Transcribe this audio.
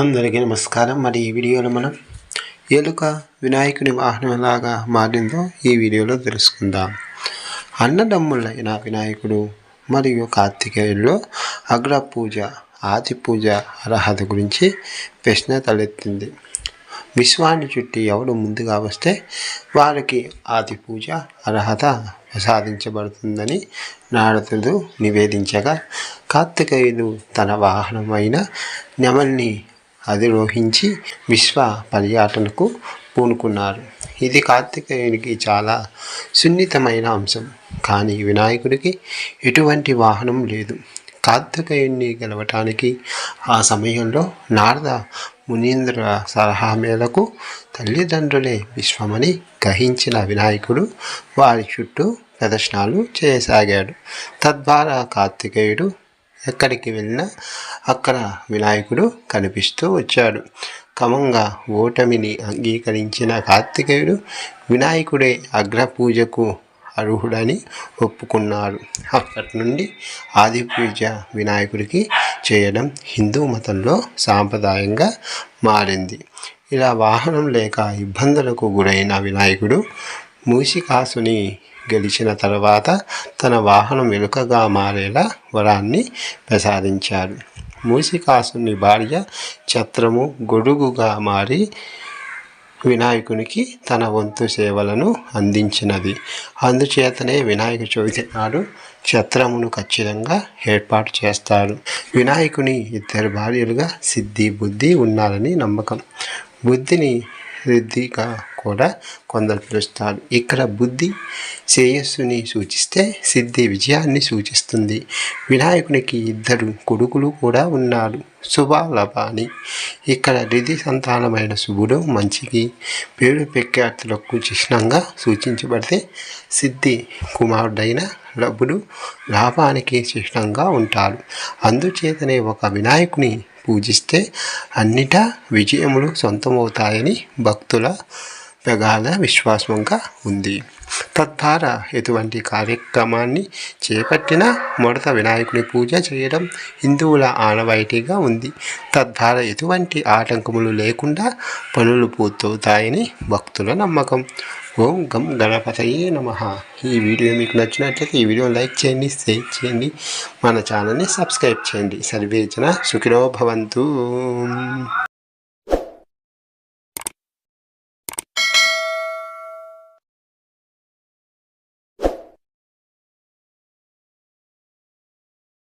అందరికీ నమస్కారం. మరి ఈ వీడియోలో మనం ఎలుక వినాయకుని వాహనం ఎలాగా మారిందో ఈ వీడియోలో తెలుసుకుందాం. అన్నదమ్ములైన వినాయకుడు మరియు కార్తికేయుల్లో అగ్ర పూజ ఆది పూజ అర్హత గురించి ప్రశ్న తలెత్తింది. విశ్వాన్ని చుట్టి ఎవడు ముందుగా వస్తే వారికి ఆది పూజ అర్హత ప్రసాదించబడుతుందని నారదుడు నివేదించగా కార్తికేయుడు తన వాహనమైన నెమల్ని అధిరోహించి విశ్వ పర్యటనకు పూనుకున్నారు. ఇది కార్తికేయునికి చాలా సున్నితమైన అంశం. కానీ వినాయకుడికి ఎటువంటి వాహనం లేదు. కార్తికేయుణ్ణి గెలవటానికి ఆ సమయంలో నారద మునీంద్ర సలహా మేరకు తల్లిదండ్రులే విశ్వమని గ్రహించిన వినాయకుడు వారి చుట్టూ ప్రదర్శనలు చేయసాగాడు. తద్వారా కార్తికేయుడు ఎక్కడికి వెళ్ళినా అక్కడ వినాయకుడు కనిపిస్తూ వచ్చాడు. క్రమంగా ఓటమిని అంగీకరించిన కార్తికేయుడు వినాయకుడే అగ్రపూజకు అర్హుడని ఒప్పుకున్నారు. అప్పటి నుండి ఆది పూజ వినాయకుడికి చేయడం హిందూ మతంలో సాంప్రదాయంగా మారింది. ఇలా వాహనం లేక ఇబ్బందులకు గురైన వినాయకుడు మూసికాసుని గెలిచిన తర్వాత తన వాహనం వెనుకగా మారేలా వరాన్ని ప్రసాదించాడు. మూసికాసుని భార్య ఛత్రము గొడుగుగా మారి వినాయకునికి తన వంతు సేవలను అందించినది. అందుచేతనే వినాయక చవితి నాడు ఛత్రమును ఖచ్చితంగా ఏర్పాటు చేస్తారు వినాయకుని ఇద్దరు భార్యలుగా సిద్ధి బుద్ధి ఉన్నారని నమ్మకం. బుద్ధిని రిద్దిగా కూడా కొందరు పిలుస్తారు. ఇక్కడ బుద్ధి శ్రేయస్సుని సూచిస్తే సిద్ధి విజయాన్ని సూచిస్తుంది. వినాయకునికి ఇద్దరు కొడుకులు కూడా ఉన్నారు. శుభాలభాని. ఇక్కడ రిధి సంతానమైన శుభుడు మంచికి పేరు ప్రఖ్యాతులకు చిహ్నంగా సూచించబడితే సిద్ధి కుమారుడైన లభుడు లాభానికి చిహ్నంగా ఉంటాడు. అందుచేతనే ఒక వినాయకుని పూజిస్తే అన్నిటా విజయములు సొంతమవుతాయని భక్తుల గాఢ విశ్వాసంగా ఉంది. తద్వారా ఎటువంటి కార్యక్రమాన్ని చేపట్టినా మొదట వినాయకుని పూజ చేయడం హిందువుల ఆనవాయితీగా ఉంది. తద్వారా ఎటువంటి ఆటంకములు లేకుండా పనులు పూర్తవుతాయని భక్తుల నమ్మకం. ఓం గం గణపతయే నమ. ఈ వీడియో మీకు నచ్చినట్లయితే ఈ వీడియో లైక్ చేయండి షేర్ చేయండి. మన ఛానల్ని సబ్స్క్రైబ్ చేయండి. సర్వేచన సుఖినో భవంతు.